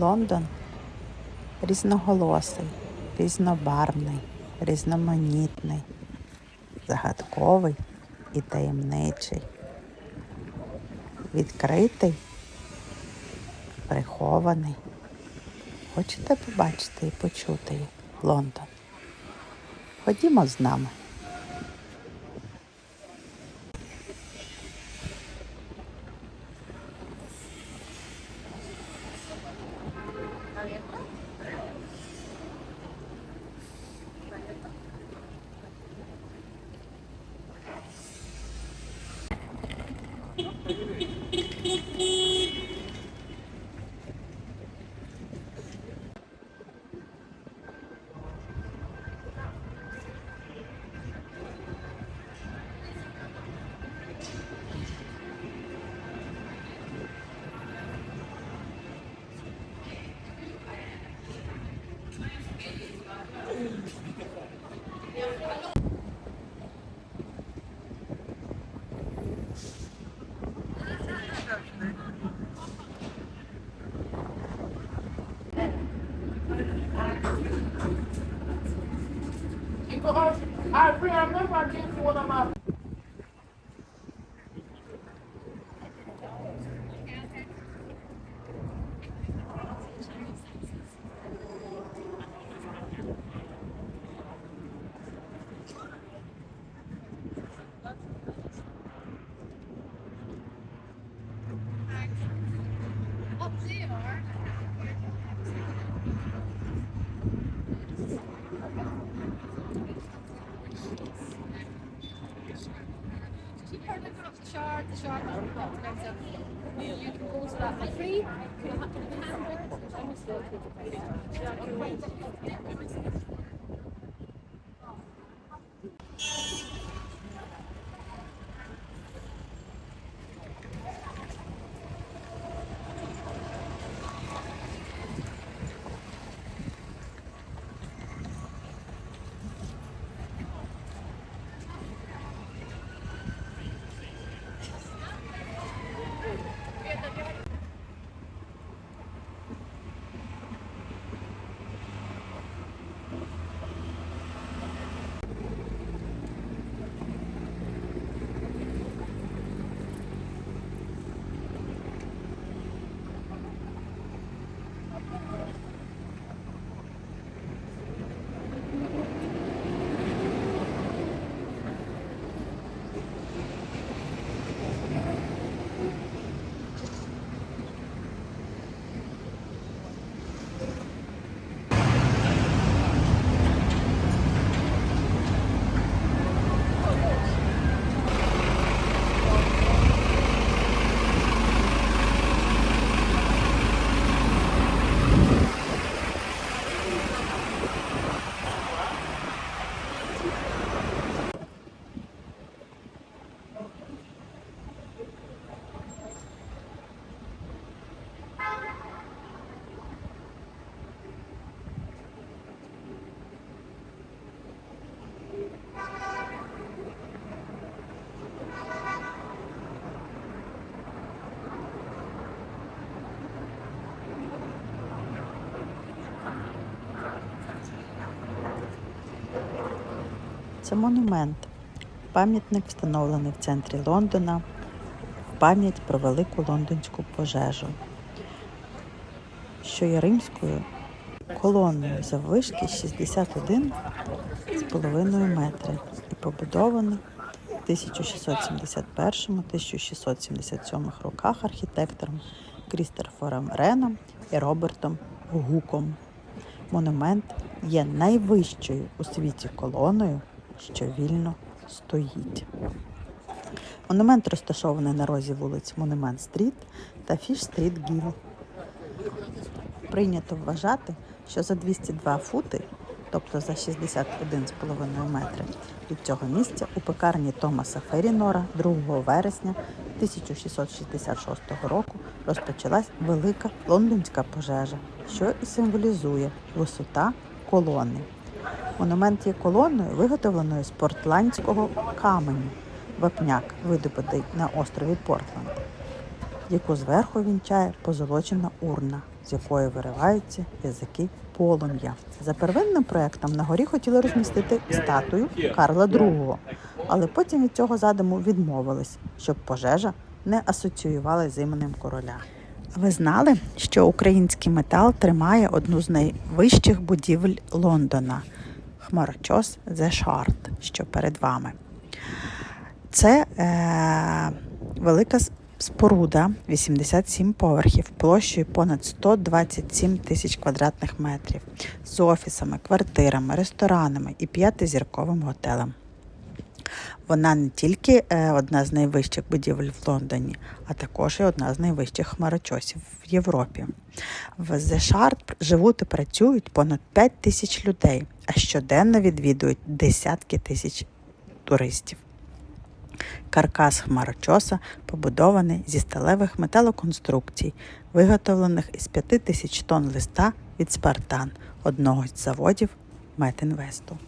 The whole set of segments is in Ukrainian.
Лондон різноголосий, різнобарвний, різноманітний, загадковий і таємничий, відкритий, прихований. Хочете побачити і почути Лондон? Ходімо з нами. 多的吗？Це монумент, пам'ятник встановлений в центрі Лондона в пам'ять про велику лондонську пожежу, що є римською колоною заввишки 61,5 метри і побудований в 1671-1677 роках архітектором Крістофером Реном і Робертом Гуком. Монумент є найвищою у світі колоною, що вільно стоїть. Монумент розташований на розі вулиць Монумент Стріт та Фіш Стріт Гіл. Прийнято вважати, що за 202 фути, тобто за 61,5 метри, від цього місця у пекарні Томаса Ферінора 2 вересня 1666 року розпочалась велика лондонська пожежа, що і символізує висота колони. Монумент є колоною, виготовленою з портландського каменю, вапняк, видобутий на острові Портленд. яку зверху вінчає позолочена урна, з якої вириваються язики полум'я. За первинним проектом на горі хотіли розмістити статую Карла II, але потім від цього задуму відмовились, щоб пожежа не асоціювалася з іменем короля. Ви знали, що український метал тримає одну з найвищих будівель Лондона хмарочос The Shard, що перед вами. Це е, велика споруда 87 поверхів площею понад 127 тисяч квадратних метрів з офісами, квартирами, ресторанами і п'ятизірковим готелем. Вона не тільки е, одна з найвищих будівель в Лондоні, а також і одна з найвищих хмарочосів в Європі. В Shard живуть і працюють понад 5 тисяч людей, а щоденно відвідують десятки тисяч туристів. Каркас хмарочоса побудований зі сталевих металоконструкцій, виготовлених із 5 тисяч тонн листа від Спартан, одного з заводів Метінвесту.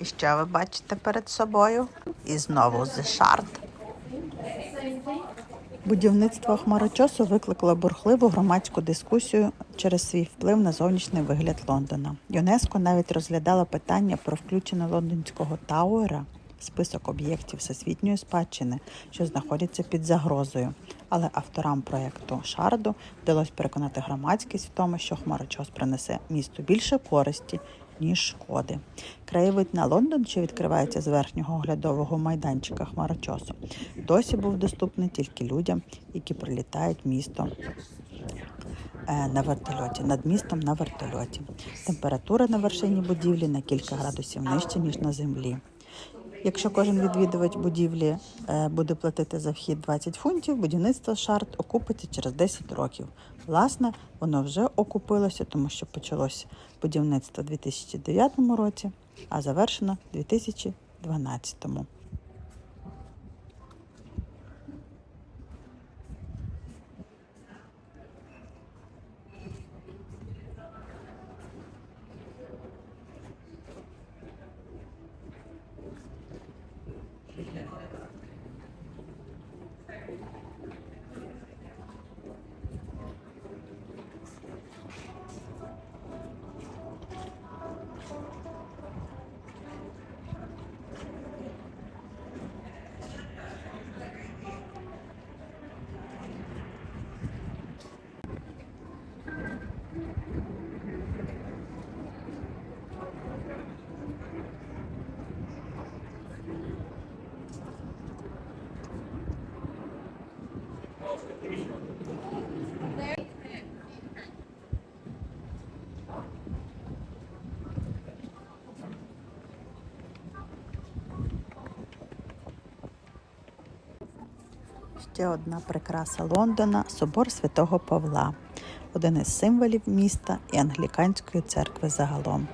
І що ви бачите перед собою? І знову Shard. Будівництво хмарочосу викликало бурхливу громадську дискусію через свій вплив на зовнішній вигляд Лондона. ЮНЕСКО навіть розглядало питання про включення лондонського Тауера в список об'єктів всесвітньої спадщини, що знаходяться під загрозою. Але авторам проєкту Шарду вдалося переконати громадськість в тому, що хмарочос принесе місту більше користі, ніж шкоди. Краєвид на Лондон, що відкривається з верхнього оглядового майданчика хмарочосу, досі був доступний тільки людям, які прилітають місто е, на вертольоті, над містом на вертольоті. Температура на вершині будівлі на кілька градусів нижче, ніж на землі. Якщо кожен відвідувач будівлі е, буде платити за вхід 20 фунтів, будівництво шарт окупиться через 10 років. Власне, воно вже окупилося, тому що почалося будівництво у 2009 році, а завершено у 2012. Ще одна прикраса Лондона собор святого Павла, один із символів міста і англіканської церкви загалом.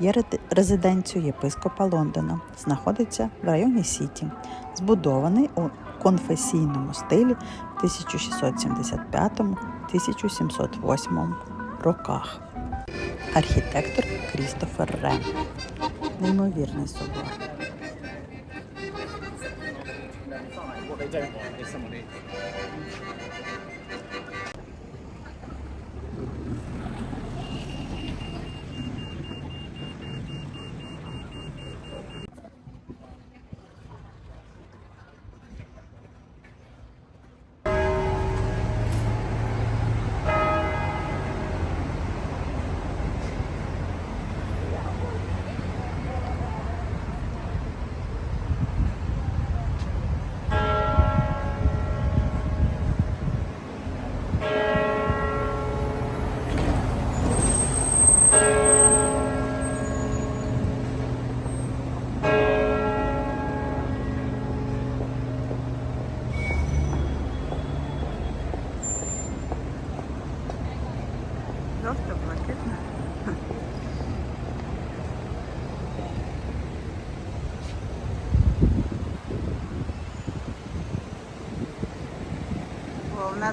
Є ре- резиденцією єпископа Лондона, знаходиться в районі Сіті, збудований у конфесійному стилі в 1675-1708 роках. Архітектор Крістофер Рен. Неймовірний собор. 在玩，哎、欸，什么的。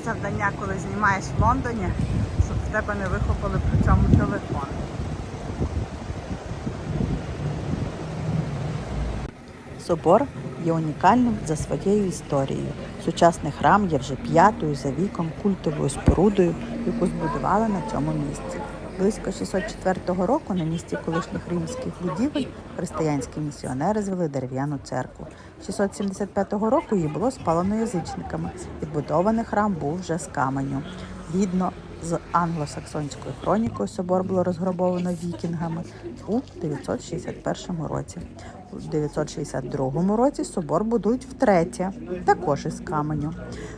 Завдання, коли знімаєш в Лондоні, щоб в тебе не вихопили при цьому телефон. Собор є унікальним за своєю історією. Сучасний храм є вже п'ятою за віком культовою спорудою, яку збудували на цьому місці. Близько 604 року на місці колишніх римських будівель християнські місіонери звели дерев'яну церкву. 675 року її було спалено язичниками. Відбудований храм був вже з каменю. Відно з англосаксонською хронікою собор було розграбовано вікінгами у 961 році. У 962 році собор будують втретє, також із каменю.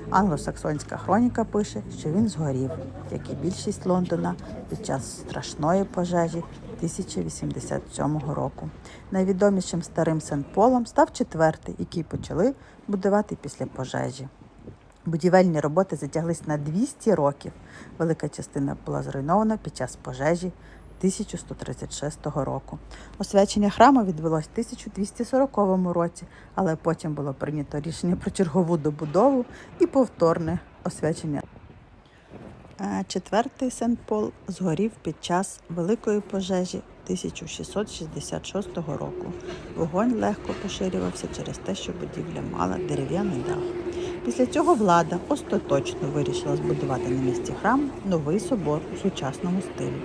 Англосаксонська хроніка пише, що він згорів, як і більшість Лондона під час страшної пожежі 1087 року. Найвідомішим старим Сент-Полом став четвертий, який почали будувати після пожежі. Будівельні роботи затяглись на 200 років. Велика частина була зруйнована під час пожежі 1136 року. Освячення храму відбулось в 1240 році, але потім було прийнято рішення про чергову добудову і повторне освячення. Четвертий Сент-Пол згорів під час великої пожежі 1666 року. Вогонь легко поширювався через те, що будівля мала дерев'яний дах. Після цього влада остаточно вирішила збудувати на місці храм новий собор у сучасному стилі.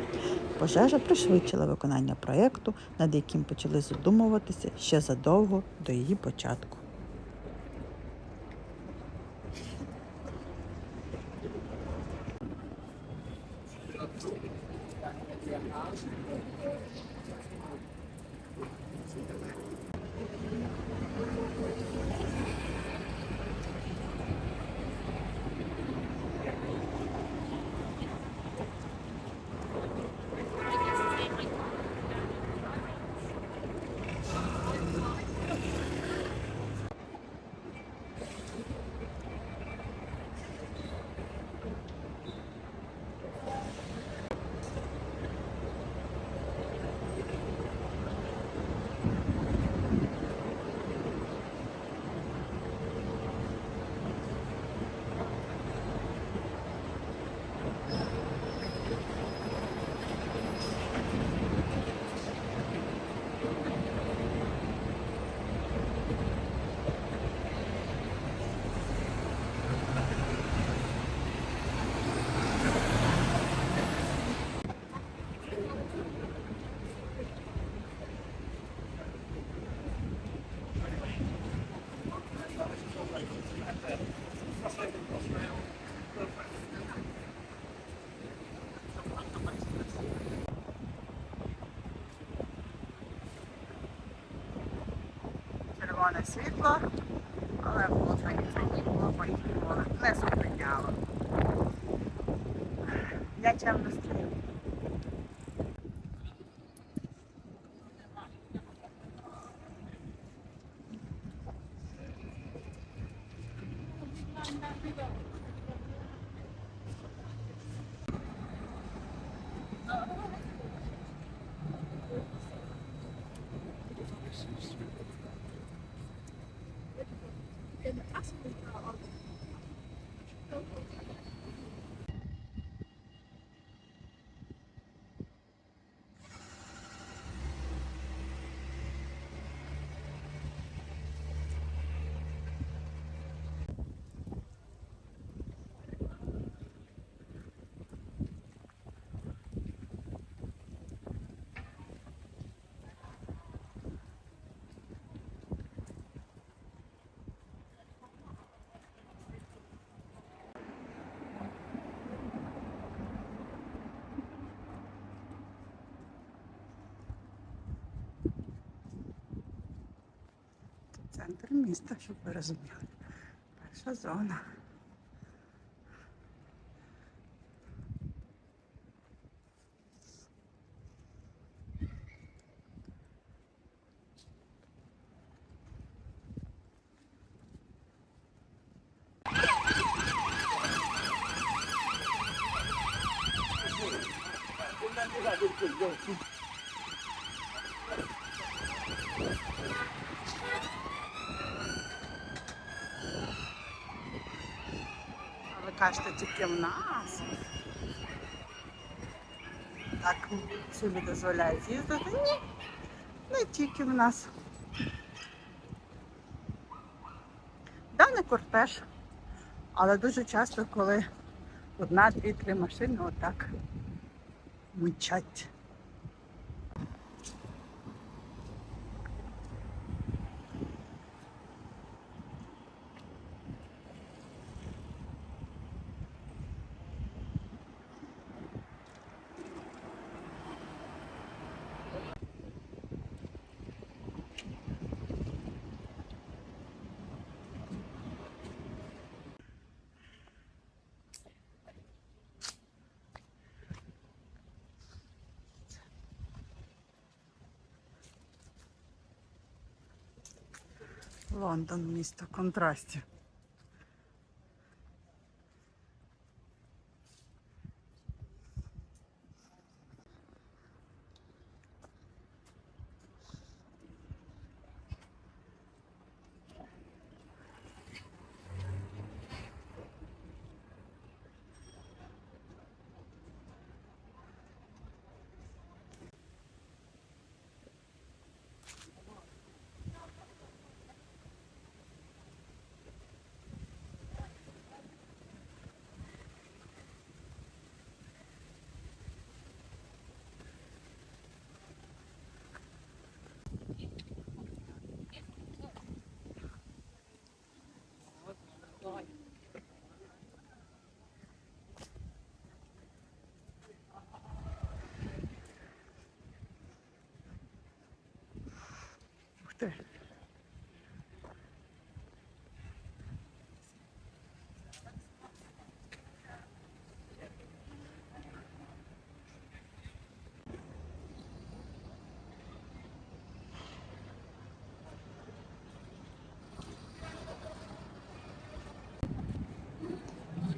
Пожежа пришвидшила виконання проєкту, над яким почали задумуватися ще задовго до її початку. Червоне світло, але було було поїхало, не зупиняло. Я чемно стою. Центр міста, щоб ви розуміли. Перша зона. А ви кажете, тільки в нас. Так собі дозволяють їздити. Ні, не тільки в нас. Да, не кортеж. Але дуже часто, коли одна, дві, три машини отак мчать. Лондон місто контрастів. Ти.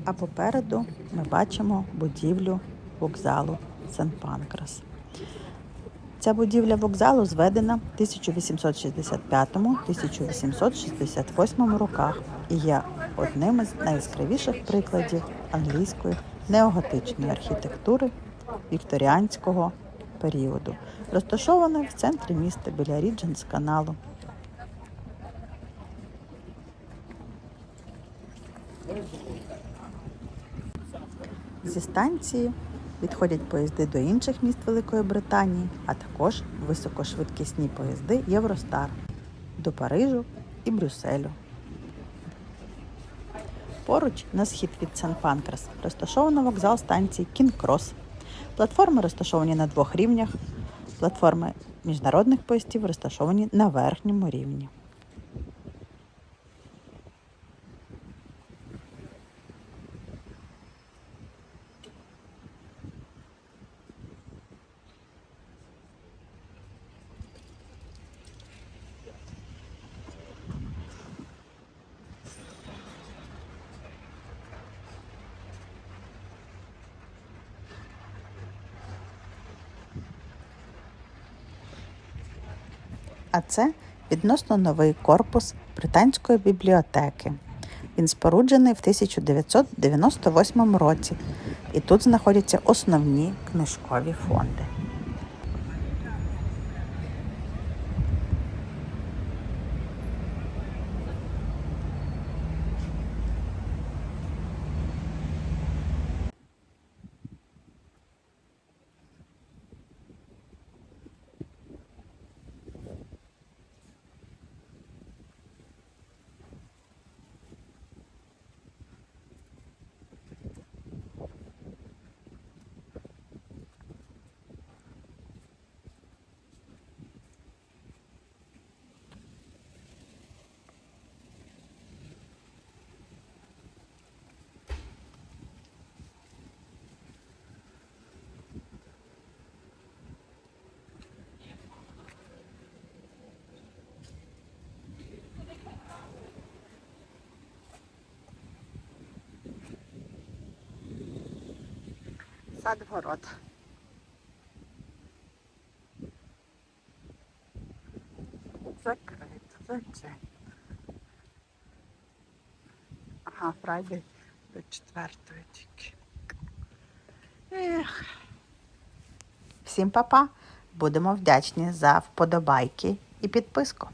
А попереду ми бачимо будівлю вокзалу Сен-Панкрас. Ця будівля вокзалу зведена в 1865-1868 роках і є одним із найяскравіших прикладів англійської неоготичної архітектури вікторіанського періоду, розташованої в центрі міста біля Рідженс каналу. Зі станції відходять поїзди до інших міст Великої Британії, а також високошвидкісні поїзди Євростар до Парижу і Брюсселю. Поруч на схід від Сан-Панкрас розташовано вокзал станції Кінг-Крос. Платформи розташовані на двох рівнях. Платформи міжнародних поїздів розташовані на верхньому рівні. А це відносно новий корпус британської бібліотеки. Він споруджений в 1998 році, і тут знаходяться основні книжкові фонди. Сад город. Закрито, закрито. Ага, Фрайдей до четвертої тільки. Ех. Всім па-па. Будемо вдячні за вподобайки і підписку.